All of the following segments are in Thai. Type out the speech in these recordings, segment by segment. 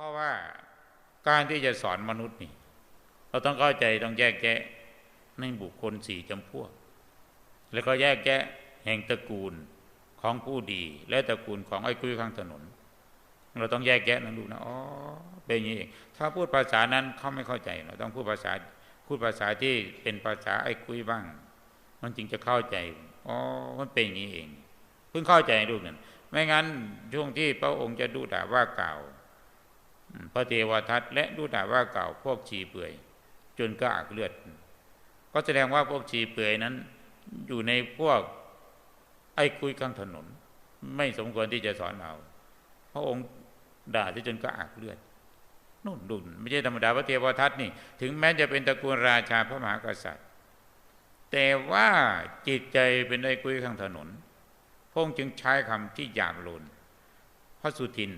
เพราะว่าการที่จะสอนมนุษย์นี่ เราต้องเข้าใจต้องแยกแยะในบุคคลสี่จำพวก แล้วก็แยกแยะแห่งตระกูลของผู้ดี และตระกูลของไอ้กุ้ยข้างถนน เราต้องแยกแยะนั่นดูนะอ๋อเป็นอย่างนี้เองถ้าพูดภาษานั้นเขาไม่เข้าใจ เราต้องพูดภาษาพูดภาษาที่เป็นภาษาไอ้กุ้ยบ้าง มันจึงจะเข้าใจอ๋อมันเป็นอย่างนี้เอง เพิ่งเข้าใจลูกนั้นไม่งั้นช่วงที่พระองค์จะดูด่าว่ากล่าว พระเทวทัตและดูด่าว่าเก่าพวกชีเปื่อย จนกระอักเลือด ก็แสดงว่าพวกชีเปื่อยนั้น อยู่ในพวกไอ้คุยข้างถนน ไม่สมควรที่จะสอนเราพระองค์ด่าที่จนกระอักเลือดนุ่นดุนไม่ใช่ธรรมดาพระเทวทัตนี่ ถึงแม้จะเป็นตระกูลราชาพระมหากษัตริย์ แต่ว่าจิตใจเป็นไอ้คุยข้างถนนพระองค์จึงใช้คำที่หยาบโลนพระสุทิน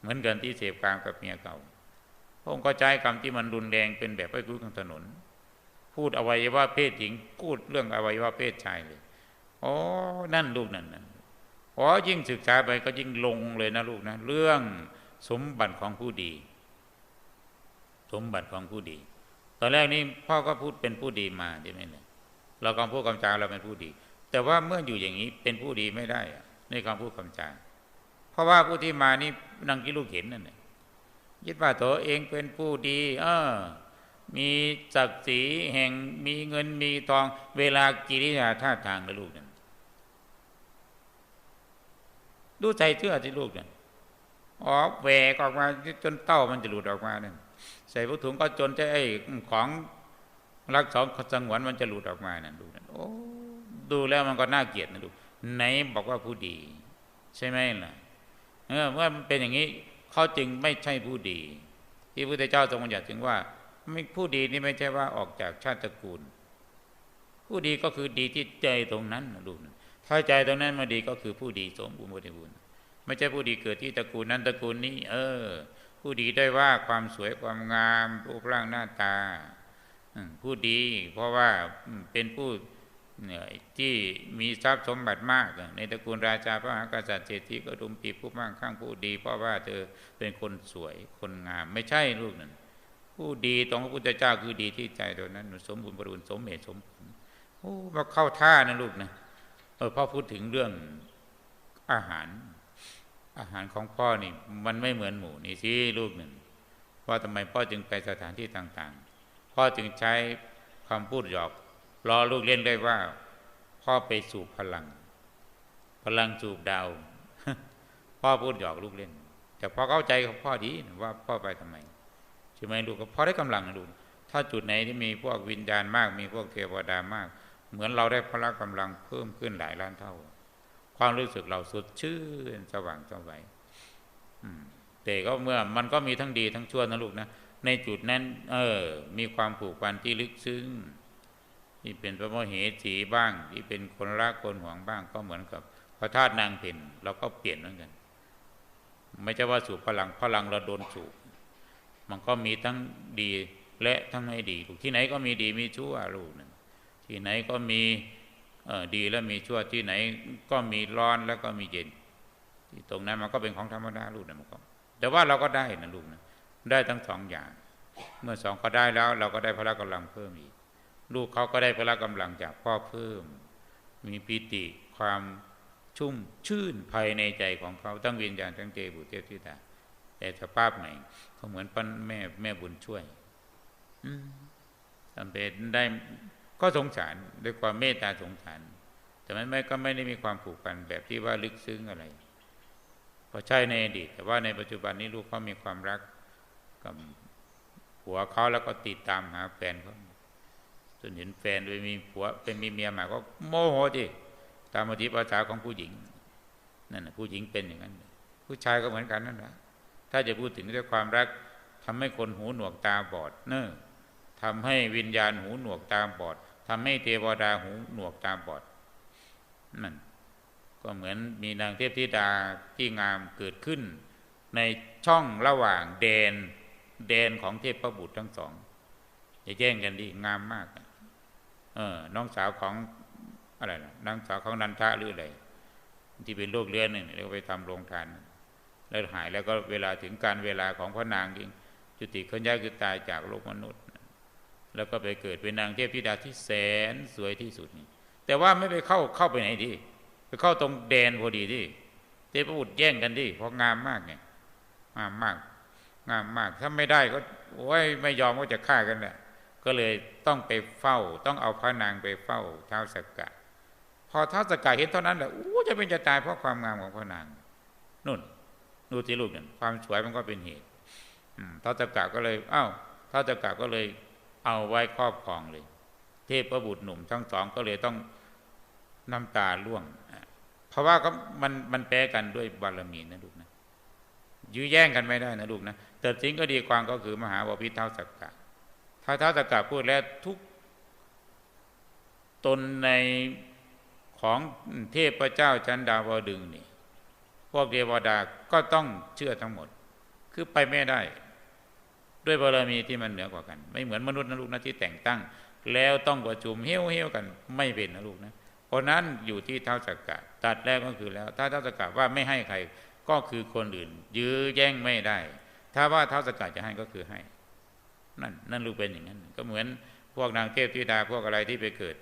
เหมือนกันที่เสพกามกับเมียเก่าพระองค์ก็ใช้คำที่มันรุนแรงเป็นแบบไอ้คุยข้างถนน พูดอวัยวะเพศหญิงพูดเรื่องอวัยวะเพศชายเลยอ๋อนั่นลูกนั่นนั่นอ๋อยิ่งศึกษาไปก็ยิ่งลงเลยนะลูกนะเรื่องสมบัติของผู้ดี สมบัติของผู้ดี ตอนแรกนี่พ่อก็พูดเป็นผู้ดีมาใช่ไหมเนี่ยเราคำพูดคำจาเราเป็นผู้ดี แต่ว่าเมื่ออยู่อย่างนี้เป็นผู้ดีไม่ได้ในคำพูดคำจา เพราะว่าผู้ที่มานี่นังกิลูกเห็นนั่นแหละยึดว่าตัวเองเป็นผู้ดี เออ มีศักดิ์ศรีแห่งมีเงินมีทอง เวลากิริยาท่าทางนะลูกนั่นดูใจเชื่อที่ลูกนั่นออกแหวกออกมาจนเต้ามันจะหลุดออกมานั่นใส่ผู้ถุงก็จนจะไอ้ของรักสองสงวนมันจะหลุดออกมานั่นดูนั่นโอ้ดูแล้วมันก็น่าเกลียดนะลูกไหนบอกว่าผู้ดี ใช่ไหมล่ะ เออเมื่อมันเป็นอย่างนี้เขาจึงไม่ใช่ผู้ดี ที่พระพุทธเจ้าทรงบัญญัติถึงว่าไม่ผู้ดีนี่ไม่ใช่ว่าออกจากชาติตระกูล ผู้ดีก็คือดีที่ใจตรงนั้นนะลูกถ้าใจตรงนั้นมาดีก็คือผู้ดีสมบูรณ์บริบูรณ์ไม่ใช่ผู้ดีเกิดที่ตระกูลนั้นตระกูลนี้ เออ ผู้ดีได้ว่าความสวยความงามรูปร่างหน้าตา ผู้ดี เพราะว่าเป็นผู้ ที่มีทรัพย์สมบัติมาก ในตระกูลราชาพระมหากษัตริย์เศรษฐีก็ดุมปีผู้มั่งข้างผู้ดี เพราะว่าเธอเป็นคนสวยคนงาม ไม่ใช่ลูกนั่นผู้ดีตรงพระพุทธเจ้าคือดีที่ใจตัวนั้นสมบูรณ์บริบูรณ์สมเหตุสมผลโอ้มาเข้าท่านะลูกนะเออพ่อพูดถึงเรื่องอาหาร อาหารของพ่อนี่ มันไม่เหมือนหมูนี่สิลูกหนึ่งว่าทำไมพ่อจึงไปสถานที่ต่างๆ พ่อจึงใช้คำพูดหยอก รอลูกเล่นด้ว่า พ่อไปสูบพลัง พลังสูบดาว พ่อพูดหยอกลูกเล่น แต่พ่อเข้าใจของพ่อดีว่าพ่อไปทำไมใช่ไหมลูกก็พอได้กำลังนะลูกถ้าจุดไหนที่มีพวกวิญญาณมาก มีพวกเทวดามาก เหมือนเราได้พละกำลังเพิ่มขึ้นหลายล้านเท่า ความรู้สึกเราสดชื่นสว่างสวัยแต่ก็เมื่อมันก็มีทั้งดีทั้งชั่วนะลูกนะในจุดนั้น เออ มีความผูกพันที่ลึกซึ้ง ที่เป็นพระโมเหสีบ้าง ที่เป็นคนรักคนหวงบ้าง ก็เหมือนกับพระธาตุนางเพ็ญเราก็เปลี่ยนเหมือนกัน ไม่ใช่ว่าสูบพลังพลังเราโดนสูบมันก็มีทั้งดีและทั้งไม่ดีที่ไหนก็มีดีมีชั่วลูกนึ่งที่ไหนก็มีดีและมีชั่วที่ไหนก็มีร้อนแล้วก็มีเย็น ที่ตรงนั้นมันก็เป็นของธรรมดาลูกนะมันก็แต่ว่าเราก็ได้นะลูกนะได้ทั้งสองอย่าง เมื่อสองเขาได้แล้ว เราก็ได้พละกำลังเพิ่มอีก ลูกเขาก็ได้พละกำลังจากพ่อเพิ่ม มีปิติความชุ่มชื่นภายในใจของเขาตั้งวิญญาณทั้งเจบุเทพธิดาแต่สภาพใหม่เขาเหมือนปั้นแม่แม่บุญช่วยทำเป็นได้ก็สงสารด้วยความเมตตาสงสาร แต่มันไม่ก็ไม่ได้มีความผูกพันแบบที่ว่าลึกซึ้งอะไรพอใช่ในอดีตแต่ว่าในปัจจุบันนี้ลูกเขามีความรักกับผัวเขาแล้วก็ติดตามหาแฟนเขา นเห็นแฟนไปมีผัวเป็นมีเมียใหม่ก็โมโหดิตามอธิภาษาของผู้หญิงนั่นนะผู้หญิงเป็นอย่างนั้น ผู้ชายก็เหมือนกันนั่นแหละถ้าจะพูดถึงด้วยความรักทำให้คนหูหนวกตาบอด เนอทำให้วิญญาณหูหนวกตาบอดทำให้เทวดาหูหนวกตาบอดนั่นก็เหมือนมีนางเทพธิดาที่งามเกิดขึ้น ในช่องระหว่างแดนแดนของเทพประบุตรทั้งสองจะแย่งกันดีงามมาก เออน้องสาวของอะไรนะน้องสาวของนันทะหรืออะไรที่เป็นโรคเรื้อนหนึ่งเรียกไปทำโรงทาน แล้วหายแล้วก็เวลาถึงการเวลาของพระนางจริงจุติขันยาคือตายจากโลกมนุษย์ แล้วก็ไปเกิดเป็นนางเทพธิดาที่แสนสวยที่สุดนี่แต่ว่าไม่ไปเข้าเข้าไปไหนดีไปเข้าตรงแดนพอดีที่เทพบุตรแย่งกันดิเพราะงามมากไงงามมาก งามมาก ถ้าไม่ได้ก็โอ้ยไม่ยอมก็จะฆ่ากันแหละ ก็เลยต้องไปเฝ้า ต้องเอาพระนางไปเฝ้าเท้าสกกะ พอเท้าสกกะเห็นเท่านั้นแหละโอ้จะเป็นจะตายเพราะความงามของพระนางนุ่นดูที่ลูกเนั่นความสวยมันก็เป็นเหตุเท้าสกกะก็เลยอ้าวเท้าสกกะก็เลยเอาไว้ครอบครองเลย เทพประบุตรหนุ่มทั้งสองก็เลยต้องน้ำตาล่วง เพราะว่าก็มันมันแปรกันด้วยบารมีนะลูกนะยื้อแย่งกันไม่ได้นะลูกนะแต่สิ่งก็ดีความก็คือมหาวพิเท้าสักกะ ถ้าเท้าสักะพูดแล้วทุกตนในของเทพเจ้าชั้นดาวดึงนี่พวกเทวดาก็ต้องเชื่อทั้งหมด คือไปไม่ได้ ด้วยบารมีที่มันเหนือกว่ากัน ไม่เหมือนมนุษย์นะลูกนะที่แต่งตั้ง แล้วต้องประชุมเฮี้ยวเฮี้ยวกันไม่เป็นนะลูกนะเพราะนั้นอยู่ที่เท้าสักกะตัดแล้วก็คือแล้ว ถ้าเท้าสักกะว่าไม่ให้ใครก็คือคนอื่น ยื้อแย่งไม่ได้ ถ้าว่าเท้าสักกะจะให้ก็คือให้ นั่นนั่นลูกเป็นอย่างนั้น ก็เหมือนพวกนางเทพธิดาพวกอะไรที่ไปเกิด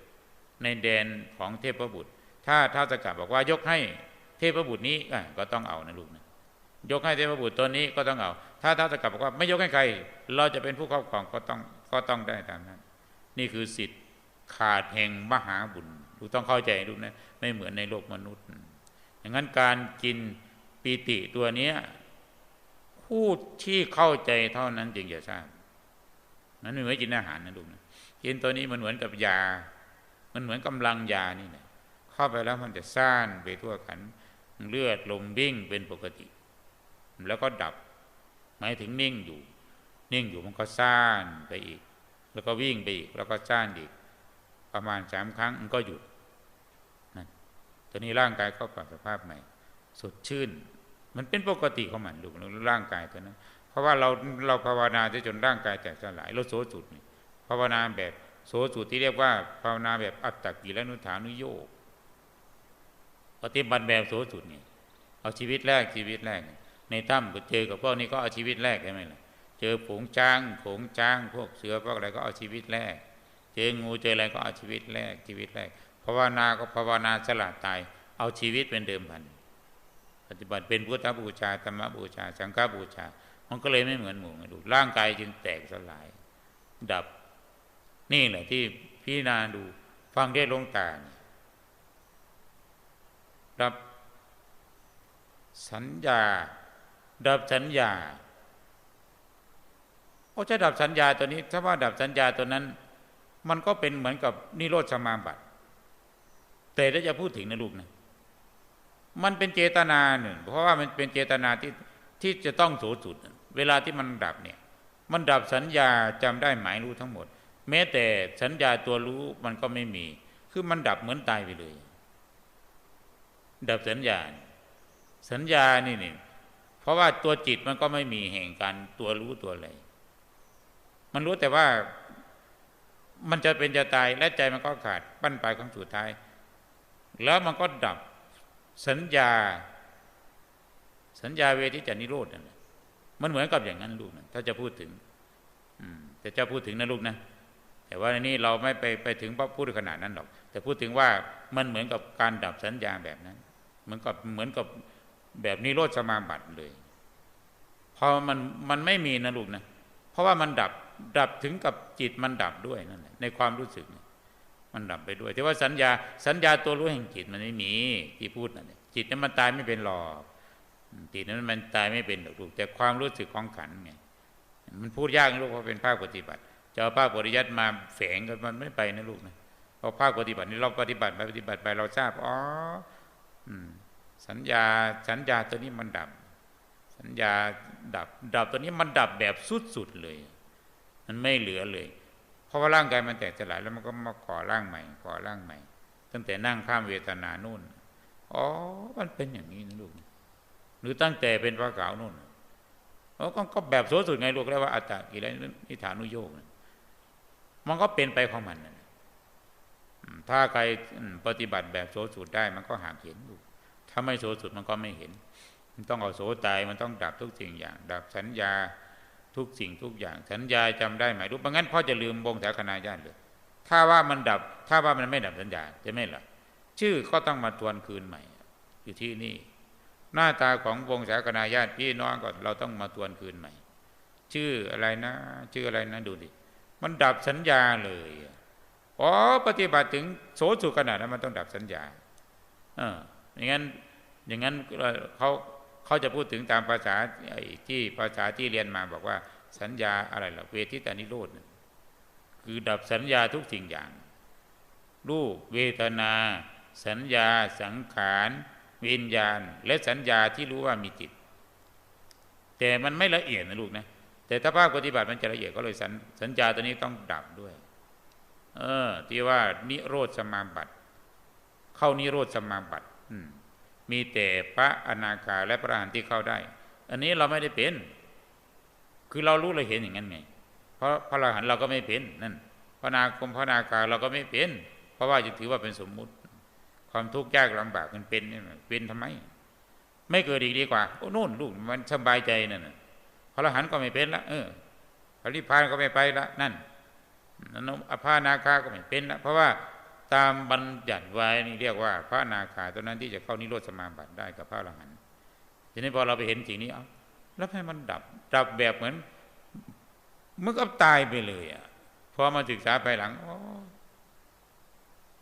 ในแดนของเทพบุตร ถ้าท้าวสกกะบอกว่ายกให้เทพบุตรนี้ก็ต้องเอานะลูกนะยกให้เทพบุตรตัวนี้ก็ต้องเอา ถ้าท้าวสกกะบอกว่าไม่ยกให้ใคร เราจะเป็นผู้ครอบครองก็ต้องก็ต้องได้ตามนั้น นี่คือสิทธิ์ขาดแห่งมหาบุญลูกต้องเข้าใจลูกนะไม่เหมือนในโลกมนุษย์ อย่างนั้นการกินปีติตัวเนี้ยผู้ที่เข้าใจเท่านั้นจึงจะทราบ นั้นเหมือนกินอาหารนะลูกนะกินตัวนี้มันเหมือนกับยา มันเหมือนกำลังยานี่แหละเข้าไปแล้วมันจะซ่านไปทั่วขัน เลือดลมวิ่งเป็นปกติ แล้วก็ดับหมายถึงนิ่งอยู่ นิ่งอยู่มันก็ซ่านไปอีก แล้วก็วิ่งไปอีก แล้วก็ซ่านอีก ประมาณสามครั้งมันก็หยุดนั่นตอนนี้ร่างกายเข้าปรับสภาพใหม่ สดชื่น มันเป็นปกติของมันดูร่างกายตัวนั้น ราะว่าเราเราภาวนาจนร่างกายแตกสลายเราโสจุดนี่ภาวนาแบบโสจุดที่เรียกว่า ภาวนาแบบอัตตกิลนุฐานุโยกปฏิบัติแบบโสจุดนี่เอาชีวิตแรกชีวิตแรก ในถ้ำก็เจอกับพวกนี้ก็เอาชีวิตแรกใช่ไหมล่ะเจอผงจ้างผงจ้าง พวกเสือพวกอะไรก็เอาชีวิตแรก เจองูเจออะไรก็เอาชีวิตแรกชีวิตแรกภาวนาก็ภาวนาสละตาย เอาชีวิตเป็นเดิมพันปฏิบัติเป็นพุทธบูชาธรรมบูชาสังฆบูชา มันก็เลยไม่เหมือนหมู่ดูร่างกายจึงแตกสลาย ดับนี่แหละที่พี่นาดูฟังได้ลงตาดับสัญญา ดับสัญญาโอ้จะดับสัญญาตัวนี้ถ้าว่าดับสัญญาตัวนั้น มันก็เป็นเหมือนกับนิโรธสมาบัติ แต่ถ้าจะพูดถึงนะลูกนะมันเป็นเจตนาหนึ่ง เพราะว่ามันเป็นเจตนาที่ที่จะต้องสูงสุด เวลาที่มันดับเนี่ย มันดับสัญญาจำได้หมายรู้ทั้งหมด แม้แต่สัญญาตัวรู้มันก็ไม่มี คือมันดับเหมือนตายไปเลย ดับสัญญา สัญญานี่นี่เพราะว่าตัวจิตมันก็ไม่มีแห่งการตัวรู้ตัวอะไร มันรู้แต่ว่ามันจะเป็นจะตายและใจมันก็ขาดปั้นไปลายของสุดท้าย แล้วมันก็ดับสัญญา สัญญาเวทิจานิโรธนั่นแหละ มันเหมือนกับอย่างนั้นลูกนะถ้าจะพูดถึง อืมแต่จะพูดถึงนะลูกนะแต่ว่าในนี้เราไม่ไปไปถึงพูดขนาดนั้นหรอก แต่พูดถึงว่ามันเหมือนกับการดับสัญญาแบบนั้น เหมือนกับเหมือนกับแบบนิโรธสมาบัติเลยพอมันมันไม่มีนะลูกนะเพราะว่ามันดับดับถึงกับจิตมันดับด้วยนั่นแหละในความรู้สึก มันดับไปด้วยแต่ว่าสัญญาสัญญาตัวรู้แห่งจิตมันไม่มีที่พูดนั่นจิตนั้นมันตายไม่เป็นหรอก จิตนั้นมันตายไม่เป็นหรอกลูกแต่ความรู้สึกของขันไงมันพูดยากนะลูกเพราะเป็นภาคปฏิบัติจะเอาภาคปริยัติมาแฝงกันมันไม่ไปนะลูกนะเพราะภาคปฏิบัตินี่เราปฏิบัติไปปฏิบัติไปเราทราบอ๋อสัญญาสัญญาตัวนี้มันดับ สัญญาดับ ดับตัวนี้มันดับแบบสุดๆเลย มันไม่เหลือเลย เพราะว่าร่างกายมันแตกสลายแล้วมันก็มาก่อร่างใหม่ก่อร่างใหม่ ตั้งแต่นั่งข้ามเวทนานู่นอ๋อมันเป็นอย่างนี้นะลูก รือตั้งแต่เป็นพระกาวนู่นอ๋อก็แบบโสสุดไงลูกแล้วว่าอัตตะกิเลสนิฐานุโยกมันก็เป็นไปของมันนะถ้าใครปฏิบัติแบบโสสุดได้ มันก็หากเห็นลูกถ้าไม่โสสุดมันก็ไม่เห็น มันต้องเอาโสตายมันต้องดับทุกสิ่งอย่าง ดับสัญญาทุกสิ่งทุกอย่าง สัญญาจำได้ไหมรู้ปะงั้นพ่อจะลืมวงแถวคณะญาติเลยถ้าว่ามันดับ ถ้าว่ามันไม่ดับสัญญาจะไม่หรอชื่อก็ต้องมาทวนคืนใหม่ อยู่ที่นี่ หน้าตาของวงแถวคณะญาติพี่น้องก็เราต้องมาทวนคืนใหม่ ชื่ออะไรนะ ชื่ออะไรนะดูดิมันดับสัญญาเลยอ๋อปฏิบัติถึงโสสุขนาดนั้นมันต้องดับสัญญา เอออย่างนั้นอย่างนั้นเขาเขาจะพูดถึงตามภาษาที่ภาษาที่เรียนมาบอกว่าสัญญาอะไรล่ะเวทิตานิโรธคือดับสัญญาทุกสิ่งอย่างรูปเวทนา สัญญาสังขาร วิญญาณและสัญญาที่รู้ว่ามีจิต แต่มันไม่ละเอียดนะลูกนะแต่ถ้าภาคปฏิบัติมันจะละเอียดก็เลยสัญสัญญาตัวนี้ต้องดับด้วย เออ ที่ว่านิโรธสมาบัติ เข้านิโรธสมาบัติมีแต่พระอนาคาและพระอรหันต์ที่เข้าได้ อันนี้เราไม่ได้เป็น คือเรารู้เราเห็นอย่างนั้นไง เพราะพระอรหันต์เราก็ไม่เป็นนั่นพระนาคมพระนาคาเราก็ไม่เป็น เพราะว่าจะถือว่าเป็นสมมุติ ความทุกข์ยากลำบากมันเป็นเป็นทำไม ไม่เกิดอีกดีกว่าโอ้นู่นลูกมันสบายใจนั่นพระอรหันต์ก็ไม่เป็นละเออพระนิพพานก็ไม่ไปละนั่นนนอภานาคาก็ไม่เป็นละเพราะว่าตามบัญญัติไว้นี่เรียกว่า พระนาคาตัวนั้นที่จะเข้านิโรธสมาบัติได้กับพระอรหันต์ทีนี้พอเราไปเห็นสิ่งนี้เอาแล้วให้มันดับดับแบบเหมือนเมื่อก็ตายไปเลยอะพอมาศึกษาภายหลังอ๋อ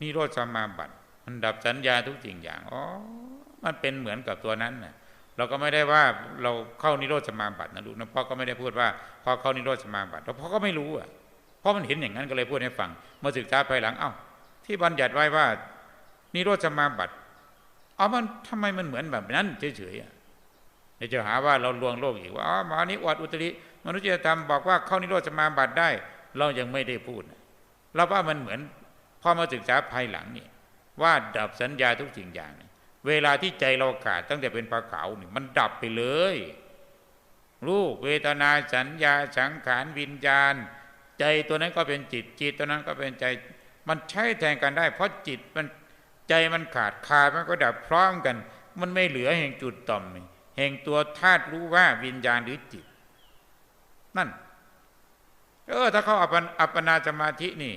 นิโรธสมาบัติ มันดับสัญญาทุกสิ่งอย่างอ๋อมันเป็นเหมือนกับตัวนั้นน่ะเราก็ไม่ได้ว่าเราเข้านิโรธสมาบัตินะลูกนะพ่อก็ไม่ได้พูดว่าพอเข้านิโรธสมาบัติเราพ่อก็ไม่รู้อะเพราะมันเห็นอย่างนั้นก็เลยพูดให้ฟังเมื่อศึกษาภายหลังเอ้าที่บัญญัติไว้ว่า นิโรธสมาบัติเอามันทำไมมันเหมือนแบบนั้นเฉยๆเดี๋ยวจะหาว่าเราลวงโลกอีกว่าอ๋อมานี้อดอุตริมนุษยธรรมบอกว่าเข้านิโรธสมาบัติได้ เรายังไม่ได้พูด เราว่ามันเหมือนพอมาศึกษาภายหลังนี่ ว่าดับสัญญาทุกสิ่งอย่าง เวลาที่ใจเราขาดตั้งแต่เป็นปลาขาวนี่มันดับไปเลย รูปเวทนาสัญญาสังขารวิญญาณ ใจตัวนั้นก็เป็นจิตจิตตัวนั้นก็เป็นใจ มันใช้แทนกันได้ เพราะจิตมันใจมันขาดขาดมันก็ดับพร้อมกัน มันไม่เหลือแห่งจุดต่อมแห่งตัวธาตุรู้ว่าวิญญาณหรือจิต นั่น เออ ถ้าเขาอัปปนาสมาธินี่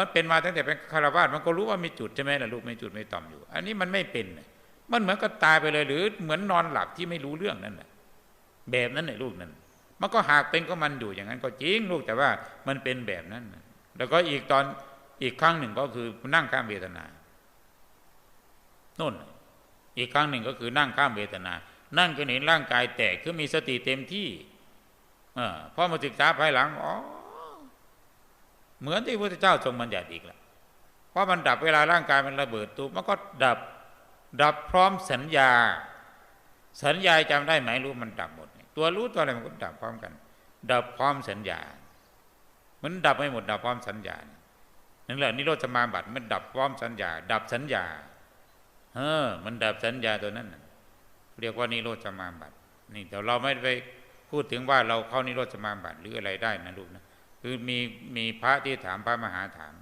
มันเป็นมาตั้งแต่เป็นคารวาสมันก็รู้ว่ามีจุดใช่ไหมล่ะลูกไม่จุดไม่ต่อมอยู่ อันนี้มันไม่เป็น มันเหมือนกับตายไปเลย หรือเหมือนนอนหลับที่ไม่รู้เรื่องนั่นแหละแบบนั้นในลูกนั้น มันก็หากเป็นก็มันอยู่อย่างนั้นก็จริงลูกแต่ว่ามันเป็นแบบนั้นแล้วก็อีกตอนอีกครั้งหนึ่งก็คือนั่งข้ามเวทนาน่น อีกครั้งหนึ่งก็คือนั่งข้ามเวทนา นั่งก็เห็นร่างกายแตกคือมีสติเต็มที่อพอมาศึกษาภายหลังอ๋อ เหมือนที่พระพุทธเจ้าทรงบัญญัติอีกล้วเพราะมันดับเวลาร่างกายมันระเบิดตัวมันก็ดับดับพร้อมสัญญา สัญญาจำได้ไหมรู้มันดับหมด ตัวรู้ตัวอะไรมันก็ดับพร้อมกัน ดับพร้อมสัญญา มันดับไม่หมดดับพร้อมสัญญานั่นแหละนิโรธสมาบัติมันดับพร้อมสัญญา ดับสัญญาเออ มันดับสัญญาตัวนั้นเรียกว่านิโรธสมาบัตินี่แต่เราไม่ไปพูดถึงว่าเราเข้านิโรธสมาบัติหรืออะไรได้นะลูกนะ คือมีมีพระที่ถามพระมหาถาม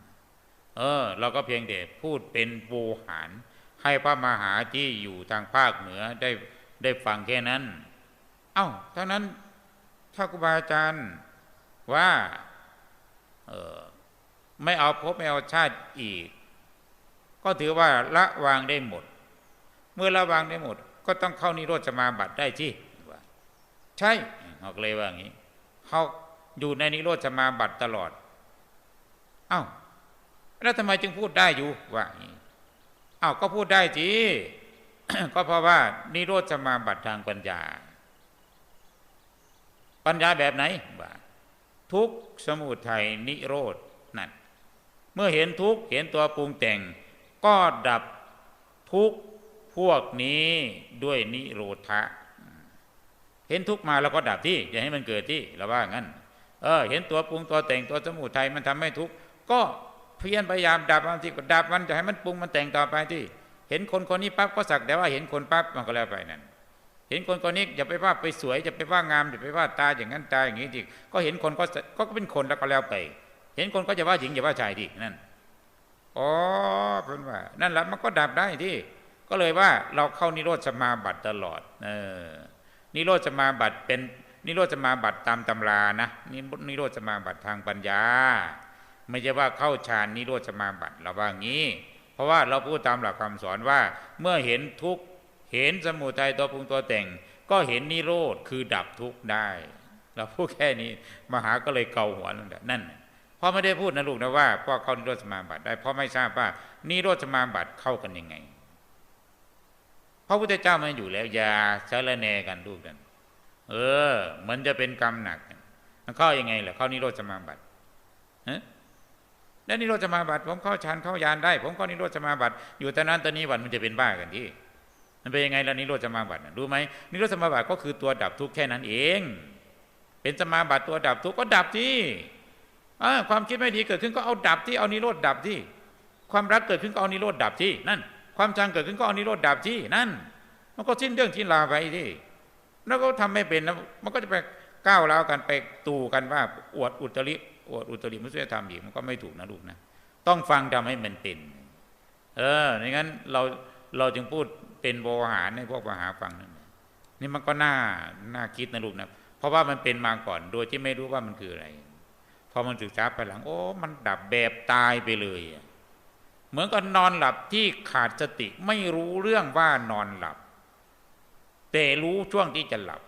เออ เราก็เพียงแต่พูดเป็นโวหารให้พระมหาที่อยู่ทางภาคเหนือได้ได้ฟังแค่นั้น เอา้าทั้งนั้นถ้าครูบาอาจารย์ว่าเออไม่เอาพบไม่เอาชาติอีก ก็ถือว่าละวางได้หมด เมื่อละวางได้หมด ก็ต้องเข้านิโรธสมาบัติได้ที่ใช่เขาเลยว่าอย่างนี้เขา อยู่ในนิโรธสมาบัติตลอด เอา้า แล้วทำไมจึงพูดได้อยู่ว่าอย่างนี้อ้าก็พูดได้จีก็เพราะว่านิโรธสมาบัติทางปัญญา ปัญญาแบบไหนว่าทุกสมุทัยนิโรธนั่นเมื่อเห็นทุกเห็นตัวปรุงแต่ง ก็ดับทุกพวกนี้ด้วยนิโรธะ เห็นทุกมาแล้วก็ดับที่ อย่าให้มันเกิดที่เราว่างั้น เออเห็นตัวปรุงตัวแต่งตัวสมุทัยมันทำให้ทุกข์ก็เพียรพยายามดับบางทีดับมันจะให้มันปรุงมันแต่งต่อไปที่ เห็นคนคนนี้ปั๊บก็สักแต่ว่าเห็นคนปั๊บมันก็แล้วไปนั่นเห็นคนคนนี้อย่าไปว่าไปสวยจะไปว่างามอย่าไปว่าตาอย่างนั้นตาอย่างนี้ที่ก็เห็นคนก็ก็เป็นคนแล้วก็แล้วไป เห็นคนก็จะว่าหญิงอย่าว่าชายที่นั่นอ๋อเพื่อนว่า นั่นแหละมันก็ดับได้ที่ ก็เลยว่าเราเข้านิโรธสมาบัติตลอดเออนิโรธสมาบัติเป็น นิโรธสมาบัติตามตำรานะนี่นิโรธสมาบัติทางปัญญา ไม่ใช่ว่าเข้าฌานนิโรธสมาบัติเราว่างี้ เพราะว่าเราพูดตามหลักคำสอนว่า เมื่อเห็นทุกข์เห็นสมุทัยตัวปรุงตัวแต่ง ก็เห็นนิโรธคือดับทุกข์ได้ เราพูดแค่นี้มหาก็เลยเกาหัวนั่นแหละนั่นพ่อไม่ได้พูดนะลูกนะว่าพ่อเข้านิโรธสมาบัติได้เพราะไม่ทราบว่านิโรธสมาบัติเข้ากันยังไงพระพุทธเจ้ามันอยู่แล้วอย่าสารแนกันลูกกัน เออ มันจะเป็นกรรมหนักมันเข้ายังไงล่ะเข้านิโรธสมาบัติฮะแล้วนิโรธสมาบัติผมเข้าฌานเข้ายานได้ ผมเขานิโรธสมาบัติอยู่แต่นั้นตอนนี้วันมันจะเป็นบ้ากันที่ มันเป็นยังไงล่ะนิโรธสมาบัติรู้ไหมนิโรธสมาบัติก็คือตัวดับทุกข์แค่นั้นเอง เป็นสมาบัติตัวดับทุกข์ก็ดับที่ความคิดไม่ดีเกิดขึ้นก็เอาดับที่เอานิโรธดับที่ ความรักเกิดขึ้นก็เอานิโรธดับที่นั่น ความชังเกิดขึ้นก็เอานิโรธดับที่นั่น มันก็สิ้นเรื่องที่ลาไปที่ แล้วก็ทำไม่เป็นนะมันก็จะไปก้าวร้าวกันไปตู่กันว่าอวดอุตริอวดอุตริมุสลิธรรมอีกมันก็ไม่ถูกนะลูกนะ ต้องฟังทำให้มันเป็น เออในงั้นเราเราจึงพูดเป็นโวหารในพวกมหาฟังนั่นนี่มันก็น่าน่าคิดนะลูกนะเพราะว่ามันเป็นมาก่อนโดยที่ไม่รู้ว่ามันคืออะไร พอมันศึกษาไปหลัง โอ้ มันดับแบบตายไปเลยเหมือนกับนอนหลับที่ขาดสติไม่รู้เรื่องว่านอนหลับ แต่รู้ช่วงที่จะหลับ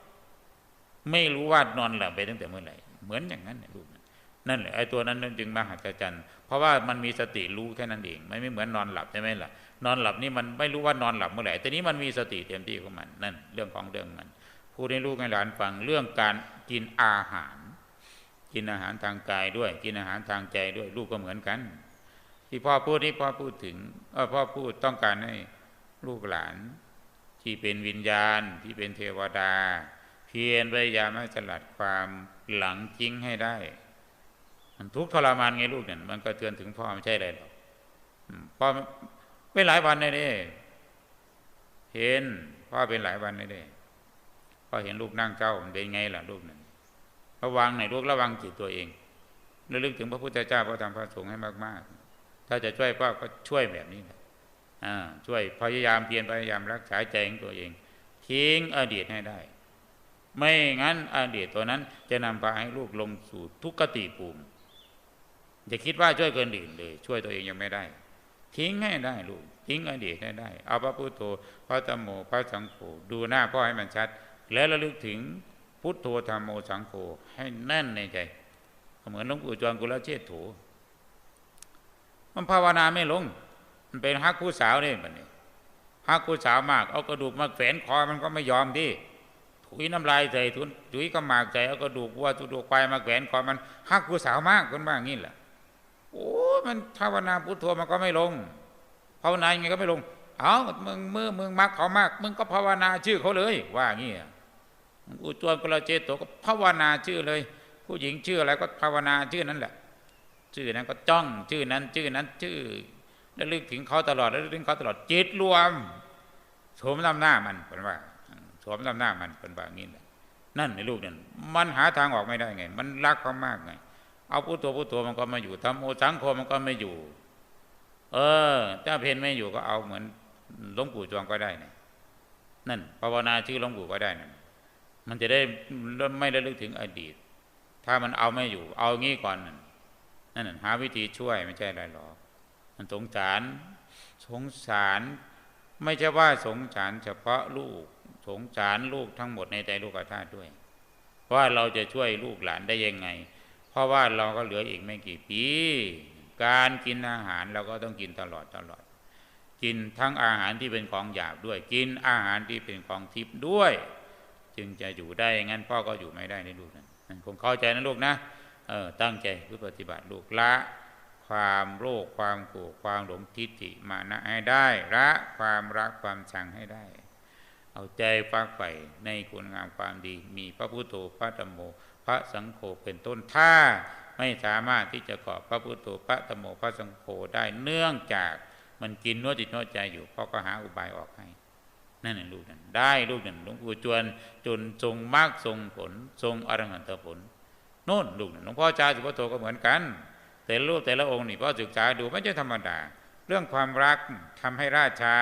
ไม่รู้ว่านอนหลับไปตั้งแต่เมื่อไหร่เหมือนอย่างนั้นลูกนั่นแหละไอ้ตัวนั้นจึงมหัศจรรย์เพราะว่ามันมีสติรู้แค่นั้นเองไม่ไม่เหมือนนอนหลับใช่ไหมล่ะนอนหลับนี่มันไม่รู้ว่านอนหลับเมื่อไหร่แต่นี้มันมีสติเต็มที่ของมันนั่นเรื่องของเรื่องมันพูดให้ลูกให้หลานฟังเรื่องการกินอาหาร กินอาหารทางกายด้วย กินอาหารทางใจด้วยลูกก็เหมือนกัน ที่พ่อพูดนี่พ่อพูดถึงเออพ่อพูดต้องการให้ลูกหลาน ที่เป็นวิญญาณที่เป็นเทวดา เพียรพยายามให้สลัดความหลังจริงให้ได้ มันทุกทรมานไงลูกเนี่ยมันก็เตือนถึงพ่อไม่ใช่อะไรหรอกพ่อเป็นหลายวันเลยเนี่ยเห็นพ่อเป็นหลายวันเลยเนี่ยพ่อเห็นลูกนั่งเจ้ามันเป็นไงล่ะลูกนั่นระวังหน่อยลูกระวังจิตตัวเองระลึกถึงพระพุทธเจ้าพระธรรมพระสงฆ์ให้มากๆ ถ้าจะช่วยพ่อก็ช่วยแบบนี้แหละ ช่วยพยายามเพียรพยายามรักษาใจของตัวเอง ทิ้งอดีตให้ได้ ไม่งั้นอดีตตัวนั้นจะนำพาให้ลูกลงสู่ทุกขติภูมิอย่าคิดว่าช่วยเกินอื่นเลย ช่วยตัวเองยังไม่ได้ ทิ้งให้ได้ลูกทิ้งอดีตให้ได้ เอาพระพุทโธพระธรรมโมพระสังโฆดูหน้าพ่อให้มันชัด แล้วระลึกถึงพุทโธธรรมโมสังโฆให้แน่นในใจ เหมือนหลวงปู่จวนกุลเชษฐโถมันภาวนาไม่ลง มันเป็นฮักผู้สาวนี่มันนี่ฮักผู้สาวมากเอากระดูกมาแฝนคอมันก็ไม่ยอมดิถุยน้ำลายใส่ทุนถุยก็หมากใจเอากระดูกวัวตุดูควายมาแฝนคอมันฮักผู้สาวมากคนบ้างงี้แหละโอ้มันภาวนาพุทโธมันก็ไม่ลงภาวนายังไงก็ไม่ลง เอามึงมือมึงมักเขามาก มึงก็ภาวนาชื่อเขาเลย ว่างี้อุจวนกลเจโตก็ภาวนาชื่อเลย ผู้หญิงชื่ออะไรก็ภาวนาชื่อนั้นแหละ ชื่อนั้นก็จ้องชื่อนั้น ชื่อนั้นชื่อ แล้วลึกถึงเขาตลอดแล้วลึกถึงเขาตลอดจิตรวมโฉมลำหน้ามันเป็นว่าโฉมลำหน้ามันเป็นว่างี้แหละนั่นในลูกนั่นมันหาทางออกไม่ได้ไง มันรักเขามากไง เอาผู้ตัวผู้ตัวมันก็มาอยู่ทำโอสังคมมันก็ไม่อยู่ เออถ้าเพนไม่อยู่ก็เอาเหมือนหลวงปู่จวงก็ได้นี่ยนั่นภาวนาชื่อหลวงปู่ก็ได้นั่นมันจะได้ไม่ระลึกถึงอดีต ถ้ามันเอาไม่อยู่ เอางี้ก่อนนั่นนั่นหาวิธีช่วยไม่ใช่อะไรหรอก มันสงสาร สงสารไม่ใช่ว่าสงสารเฉพาะลูก สงสารลูกทั้งหมดในใจลูกธาตุด้วย ว่าเราจะช่วยลูกหลานได้ยังไง เพราะว่าเราก็เหลืออีกไม่กี่ปี การกินอาหารเราก็ต้องกินตลอดตลอด กินทั้งอาหารที่เป็นของหยาบด้วย กินอาหารที่เป็นของทิพย์ด้วย จึงจะอยู่ได้งั้นพ่อก็อยู่ไม่ได้ในลูกนั้นคงเข้าใจนะลูกนะเออตั้งใจเพื่อปฏิบัติลูกละ ความโลภความโกรธความหลงทิฏฐิมานะให้ได้ละความรักความชังให้ได้ เอาใจฟักใฝ่ในคุณงามความดี มีพระพุทโธพระธรรมโม พระสังโฆเป็นต้นถ้าไม่สามารถที่จะเกาะพระพุทโธพระธรรมโมพระสังโฆได้เนื่องจากมันกินนวดจิตนวดใจอยู่พ่อก็หาอุบายออกให้นั่นแหละลูกนั่นได้ลูกนั่นหลวงปู่จวนจนทรงมากทรงผล ทรงอรหันตผลโน่นลูกนั่นหลวงพ่อจาสุภโตก็เหมือนกัน แต่รูปแต่ละองค์นี่พอศึกษาดูไม่ใช่ธรรมดา เรื่องความรักทำให้ราชา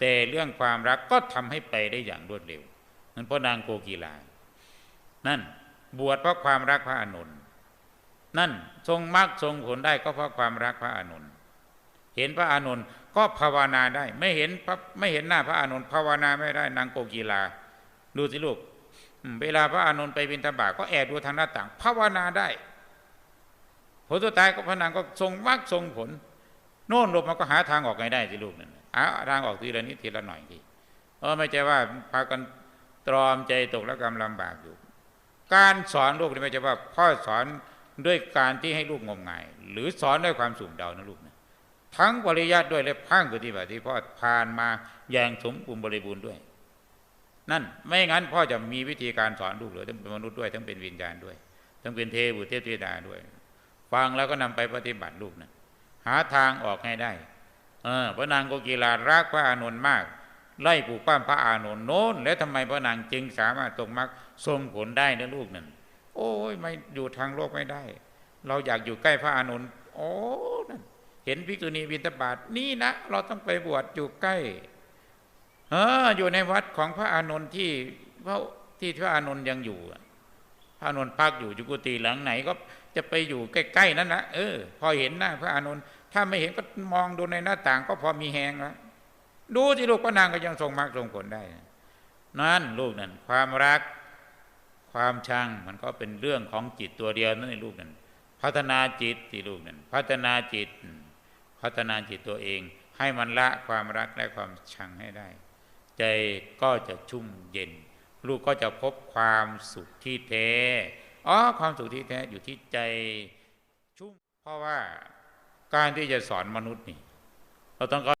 แต่เรื่องความรักก็ทำให้ไปได้อย่างรวดเร็วนั่นเพราะนางโกกีลา นั่นบวชเพราะความรักพระอานนนั่นทรงมรรคทรงผลได้ก็เพราะความรักพระอานนเห็นพระอานนก็ภาวนาได้ ไม่เห็นพระไม่เห็นหน้าพระอานนภาวนาไม่ได้นางโกกีลา ดูสิลูกเวลาพระอานนไปบิณฑบาตก็แอบดูทางหน้าต่าง ภาวนาได้ ผลสุดท้ายก็พระนางก็ทรงมรรคทรงผล โน่นลบมันก็หาทางออกไงได้สิลูกนั่นหาทางออกทีละนิดทีละหน่อยทีเออไม่ใช่ว่าพากันตรอมใจตกและกำลำบากอยู่ การสอนลูกนี่ไม่ใช่ว่าพ่อสอนด้วยการที่ให้ลูกงมงาย หรือสอนด้วยความสุ่มเดานะลูกนะทั้งปริยัติด้วยและพังปฏิบัติที่พ่อผ่านมาอย่างสมบูรณ์บริบูรณ์ด้วย นั่นไม่งั้นพ่อจะมีวิธีการสอนลูกหรือทั้งเป็นมนุษย์ด้วยทั้งเป็นวิญญาณด้วย ทั้งเป็นเทบุตรเทพธิดาด้วย ฟังแล้วก็นำไปปฏิบัติลูกนะหาทางออกให้ได้ เออพระนางโกกีลารักพระอานนท์มาก ไล่ปลูกปั้มพระอานนท์โน้น แล้วทำไมพระนางจึงสามารถตกมรรคทรงผลได้นะลูกนั่นโอ้ยไม่อยู่ทางโลกไม่ได้ เราอยากอยู่ใกล้พระอานนท์โอ้นั่นเห็นภิกุณีบิณฑบาตนี่นะ เราต้องไปบวชอยู่ใกล้เอออยู่ในวัดของพระอานนท์ที่พระที่พระอานนท์ยังอยู่ พระอนุ์พักอยู่จุกุฏิหลังไหนก็จะไปอยู่ใกล้ๆนั่นนะเออ พอเห็นหน้าพระอนุ์ถ้าไม่เห็นก็มองดูในหน้าต่าง ก็พอมีแหงแล้วดูที่ลูกพระนางก็ยังทรงมรรคทรงผลได้ นั่นลูกนั่นความรัก ความชังมันก็เป็นเรื่องของจิตตัวเดียวนั่นในลูกนั่นพัฒนาจิตที่ลูกนั่นพัฒนาจิต พัฒนาจิตตัวเอง ให้มันละความรักและความชังให้ได้ ใจก็จะชุ่มเย็น ลูกก็จะพบความสุขที่แท้ อ๋อ ความสุขที่แท้อยู่ที่ใจชุ่ม เพราะว่าการที่จะสอนมนุษย์นี่ เราต้อง